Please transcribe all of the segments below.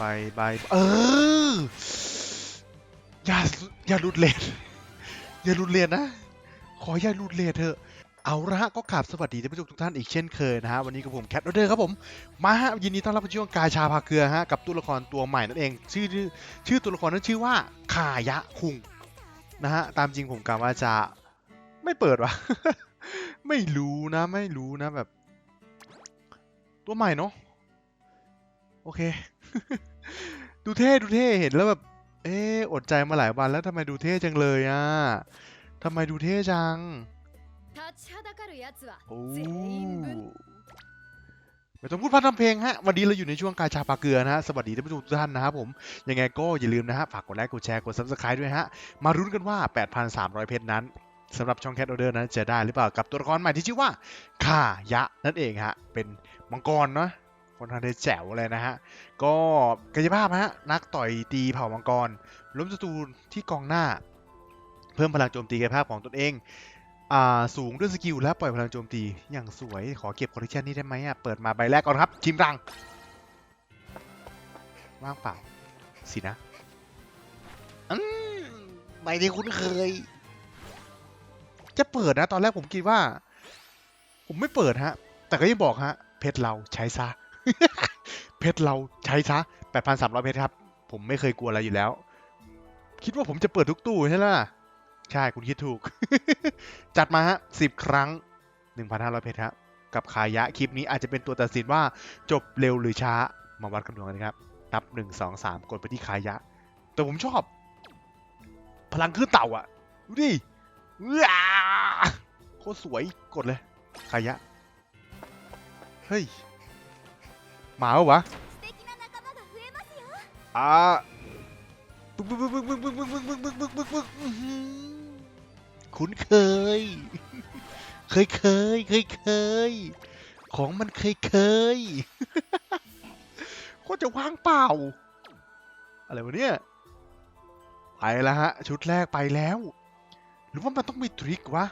ไปไปเออ อย่าอย่าหลุดเลนอย่าหลุดเลนนะ ขออย่าหลุดเลนเถอะ เอาละฮะก็กราบสวัสดีท่านผู้ชมทุกท่านอีกเช่นเคยนะฮะ วันนี้กับผมแคทโรเดอร์ครับผม มาฮะยินดีต้อนรับเข้าช่วงกายชาพาเกลือฮะ กับตัวละครตัวใหม่นั่นเอง ชื่อชื่อชื่อตัวละครนั้นชื่อว่าคายะคุงนะฮะ ตามจริงผมกะว่าจะไม่เปิดวะไม่รู้นะไม่รู้นะแบบ ตัวใหม่เนาะโอเค ดูเท่ดูเท่เห็นแล้วแบบ เอออดใจมาหลายวันแล้วทำไมดูเท่จังเลยอะทำไมดูเท่จังโอ้ไม่ต้องพูดพันทำเพลงฮะ วันนี้เราอยู่ในช่วงกาชาปลาเกลือนะฮะ สวัสดีท่านผู้ชมทุกท่านนะครับผม ยังไงก็อย่าลืมนะฮะ ฝากกดไลค์ กดแชร์ กดซับสไคร b e ด้วยฮะ มารุ้นกันว่า 8,300 เพชรนั้นสำหรับช่องแคทออเดอร์นั้นจะได้หรือเปล่า กับตัวละครใหม่ที่ชื่อว่าข่ายะนั่นเองฮะ เป็นมังกรเนาะ คนทางได้แจ๋วเลยนะฮะ ก็กายภาพฮะ นักต่อยตีเผ่ามังกร ล้มศัตรูที่กองหน้า เพิ่มพลังโจมตีกายภาพของตนเองอ่าสูงด้วยสกิลและปล่อยพลังโจมตีอย่างสวยขอเก็บคอลเลคชันนี้ได้ไหมอะ เปิดมาใบแรกก่อนครับชิมรัง ว่างเปล่า สินะอืมใบที่คุ้นเคย จะเปิดนะ ตอนแรกผมคิดว่า ผมไม่เปิดฮะ แต่ก็ยังบอกฮะ เพชรเราใช้ซะ เพชรเราใช้ซะ8,300เพชรครับ ผมไม่เคยกลัวอะไรอยู่แล้ว คิดว่าผมจะเปิดทุกตู้ใช่ไหมล่ะ ใช่คุณคิดถูก จัดมาฮะสิบครั้ง1,500เพชรครับกับคายะคลิปนี้อาจจะเป็นตัวตัดสินว่าจบเร็วหรือช้ามาวัดกันดูกันนะครับ นับ1 2 3กดไปที่คายะ แต่ผมชอบ พลังขึ้นเต่าอะ ดูดิว้าโคตรสวยกดเลยคายะ เฮ้ย มาวะอ่าวคุ้นเคย เคยเคยเคยเคย ของมันเคยเคยคตรจะว่างเปล่า อะไรวะเนี่ย ไปแล้วฮะ ชุดแรกไปแล้ว หรือว่ามันต้องมีทริควะ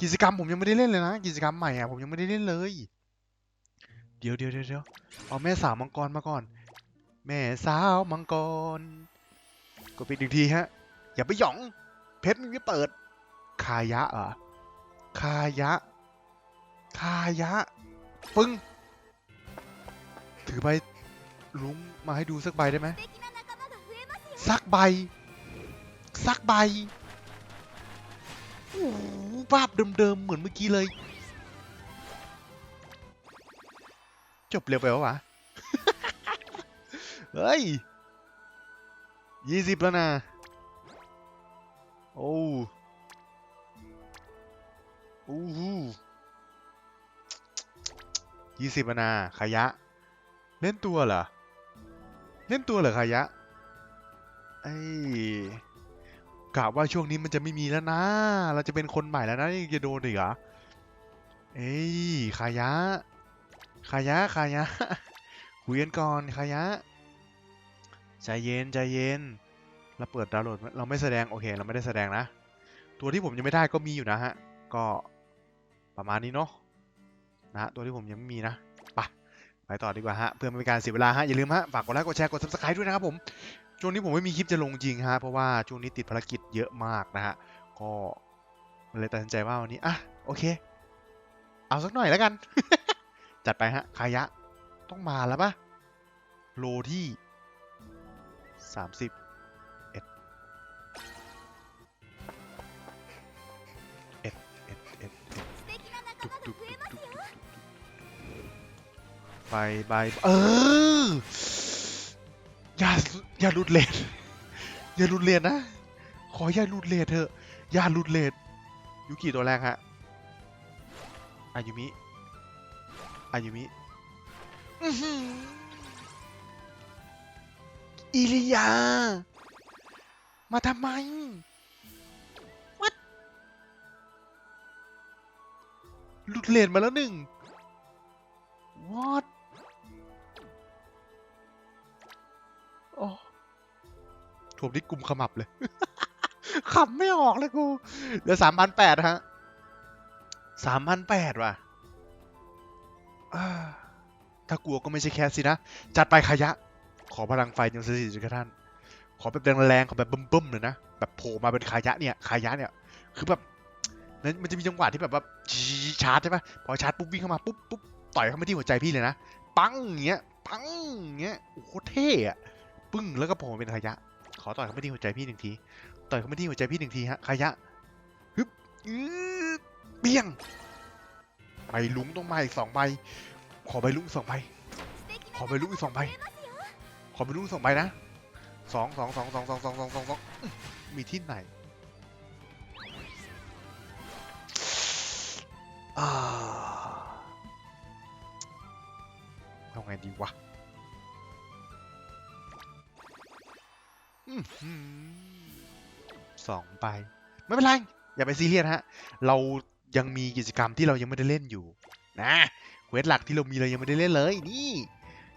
กิจกรรมผมยังไม่ได้เล่นเลยนะ กิจกรรมใหม่อะผมยังไม่ได้เล่นเลย เดี๋ยวเดี๋ยวเดี๋ยวเอาแม่สาวมังกรมาก่อน แม่สาวมังกรก็ไปหนึ่งทีฮะ อย่าไปหยอง เพชรมันไม่เปิด คายะเหรอคายะ คายะ ปึ้ง ถือใบลุงมาให้ดูสักใบได้ไหมสักใบ สักใบโภาพเดิมๆ เหมือนเมื่อกี้เลย จบเร็วไปวะ เฮ้ยยี่สิบแล้วนะ โอ้โอ้โหยี่สิบนะขยะ เล่นตัวเหรอ เล่นตัวเหรอขยะ ไอ้กะว่าช่วงนี้มันจะไม่มีแล้วนะ เราจะเป็นคนใหม่แล้วนะยังจะโดนอีกเหรอ เอ้ยขยะ ขายะขายะคุยกันก่อนขายะใจเย็นใจเย็น เราเปิดดาวน์โหลดเราไม่แสดงโอเค เราไม่ได้แสดงนะ ตัวที่ผมยังไม่ได้ก็มีอยู่นะฮะ ก็ประมาณนี้เนาะนะตัวที่ผมยังไม่มีนะไปไปต่อดีกว่าฮะ เพื่อไม่เป็นการเสียเวลาฮะ อย่าลืมฮะ ฝากกดไลค์กดแชร์กด subscribe ด้วยนะครับผมช่วงนี้ผมไม่มีคลิปจะลงจริงฮะ เพราะว่าช่วงนี้ติดภารกิจเยอะมากนะฮะ ก็เลยตัดสินใจว่าวันนี้อะโอเค เอาสักหน่อยแล้วกัน จัดไปฮะคายะ ต้องมาแล้วปะโลที่สามสิบเอ็ดเอ็ดเอ็ดเอ็ดดุกดไปไปเออ อย่า อย่าหลุดเลนอย่าหลุดเลนนะ ขออย่าหลุดเลนเถอะ อย่าหลุดเลนยุกิตัวแรกฮะอ่ายุมิ อายุมิอื้อหืออิริยา มาทำไม What หลุดเลนมาแล้วหนึ่ง What โอ้ผมนี่กลุ่มขมับเลยขำไม่ออกเลยกูเหลือสามพันแปดฮะสามพันแปดว่ะอ่า ถ้ากลัวก็ไม่ใช่แคสสินะ จัดไปขยะ ขอพลังไฟจงสถิกับท่าน ขอแบบแรงๆขอแบบบึ้มๆเลยนะ แบบโผล่มาเป็นขยะเนี่ยขยะเนี่ย คือแบบนั้นมันจะมีจังหวะที่แบบว่าชาร์จใช่ปะพอชาร์จปุ๊บวิ่งเข้ามาปุ๊บปุ๊บต่อยเข้ามาที่หัวใจพี่เลยนะ ปังอย่างเงี้ย ปังอย่างเงี้ย โอ้โหเท่อะปึ้งแล้วก็โผล่มาเป็นขยะ ขอต่อยเข้ามาที่หัวใจพี่หนึ่งที ต่อยเข้ามาที่หัวใจพี่หนึ่งทีฮะขยะฮึบอื้อเปี้ยง ใบลุงต้องมาอีกสองใบ ขอใบลุงสองใบ ขอใบลุงอีกสองใบ ขอใบลุงสองใบนะสองสองสองสองสองสองสองสองสองมีที่ไหนเอาไงดีวะสองใบ ไม่เป็นไร อย่าไปซีเรียสฮะ เรา ยังมีกิจกรรมที่เรายังไม่ได้เล่นอยู่นะเควสหลักที่เรามีเรายังไม่ได้เล่นเลย นี่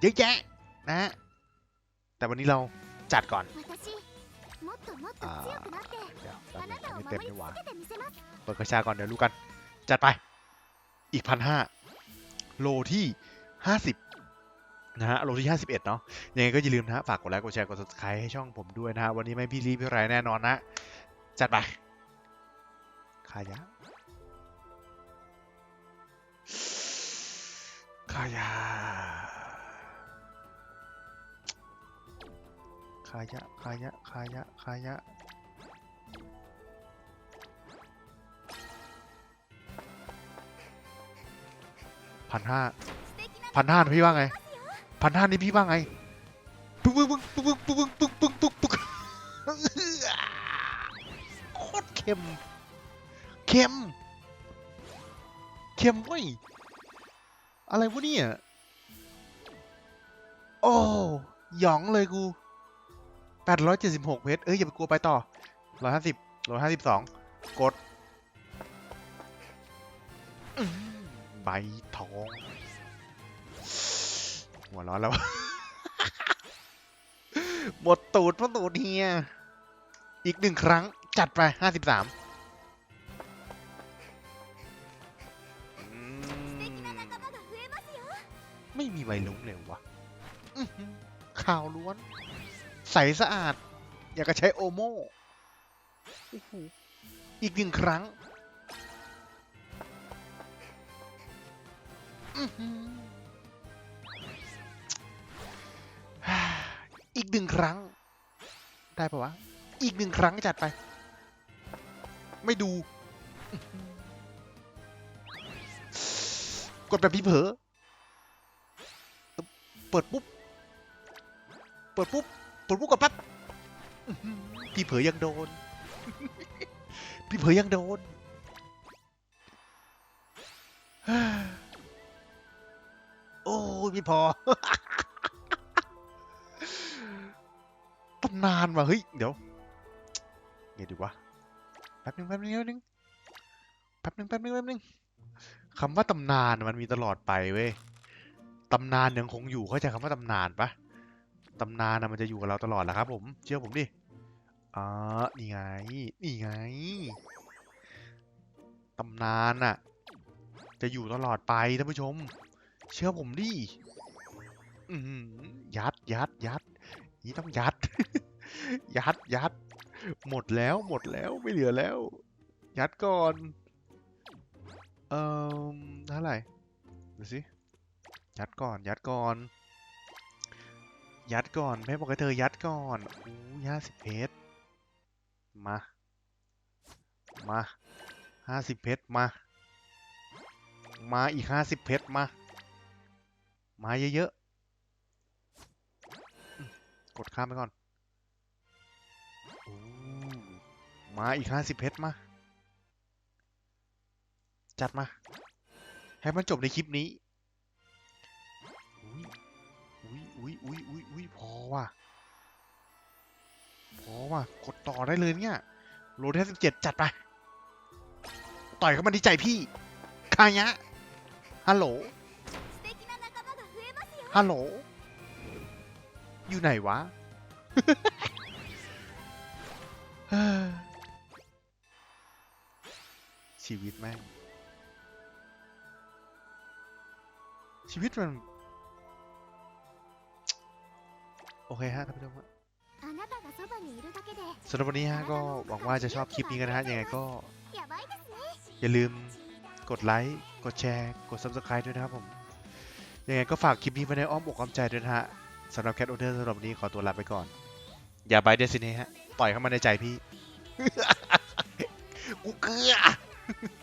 เยอะแยะนะ แต่วันนี้เราจัดก่อนเดี๋ยวเต็มไม่วาเปิดกระชาก่อนเดี๋ยวรู้กัน จัดไปอีกพันห้าโลที่ห้าสิบนะฮะโลที่ห้าสิบเอ็ดเนาะยังไงก็อย่าลืมนะะฝากกดไลค์กดแชร์กด subscribe ให้ช่องผมด้วยนะฮะวันนี้ไม่พี่รีพี่ไรแน่นอนนะ จัดไปขายะ ข้ายาข้ายะข้ายะข้ายะข้ายะพันห้าพันห้าพี่ว่าไงพันห้านี่พี่ว่าไงปึ๊กปึ๊กปึ๊กปึ๊กปึ๊กปึ๊กปึ๊กปึ๊กปึ๊กโคตรเข้มเข้มเข้มเว้ย อะไรวะเนี่ย โอ้หยองเลยกู 876 เพชร เอ้ย อย่าไปกลัวไปต่อ 150 152 กด ใบทอง หัวร้อนแล้ว หมดตูดเพราะตูดเฮีย อีกหนึ่งครั้งจัดไป 53 ไม่มีใบลุ้งเลยวะข่าวล้วน ใสสะอาด อยากจะใช้โอโม่โออีกหนึ่งครั้งอีกหนึ่งครั้ง ได้ปะวะ อีกหนึ่งครั้งจัดไป ไม่ดู กดแบบพี่เผลอ เปิดปุ๊บ เปิดปุ๊บ เปิดปุ๊บกับปั๊บพี่เผยยังโดน พี่เผยยังโดน โอ้ยไม่พอตำนานว่ะเฮ้ย เดี๋ยวไงดีวะ แป๊บนึงแป๊บนึงแป๊บนึงแป๊บนึงแป๊บนึงแป๊บนึงคำว่าตำนานมันมีตลอดไปเว้ย ตำนานยังคงอยู่เข้าใจคำว่าตำนานปะตำนานนะมันจะอยู่กับเราตลอดแหละครับ ผม เชื่อผมดิอ๋อนี่ไง นี่ไง ตำนานน่ะ จะอยู่ตลอดไปท่านผู้ชม เชื่อผมดิยัดยัดยัด นี่ต้องยัด ยัดยัด หมดแล้วหมดแล้วไม่เหลือแล้ว ยัดก่อน เอ่อเท่าไหร่ดูสิ ยัดก่อน ยัดก่อน ยัดก่อนแม่บอกให้เธอยัดก่อนอู้ห้าสิบเพชรมา มาห้าสิบเพชรมา มาอีกห้าสิบเพชรมา มาเยอะๆ กดข้ามไปก่อนอมาอีกห้าสิบเพชรมา จัดมา ให้มันจบในคลิปนี้ อุ้ยอุ้ยอุ้ยพอว่ะ พอว่ะ กดต่อได้เลยเนี่ยโหลดที่สิบเจ็ดจัดไป ต่อยเขามาดีใจพี่ คายะ ฮัลโหล ฮัลโหล อยู่ไหนวะชีวิตแม่ชีวิตมัน อเคฮะท่านผู้ชมสำหรับวันนี้ฮะก็หวังว่าจะชอบคลิปนี้กันนะฮะยังไงก็อย่าลืมกดไลค์ กดแชร์ กด Subscribe ด้วยนะครับผม ยังไงก็ฝากคลิปนี้ไว้ในอ้อมอกอ้อมใจด้วยนะฮะสำหรับแคทโอเดอร์สำหรับวันนี้ขอตัวลาไปก่อน อย่าไปเดสินีฮะ ปล่อยเข้ามาในใจพี่ กูเกลือ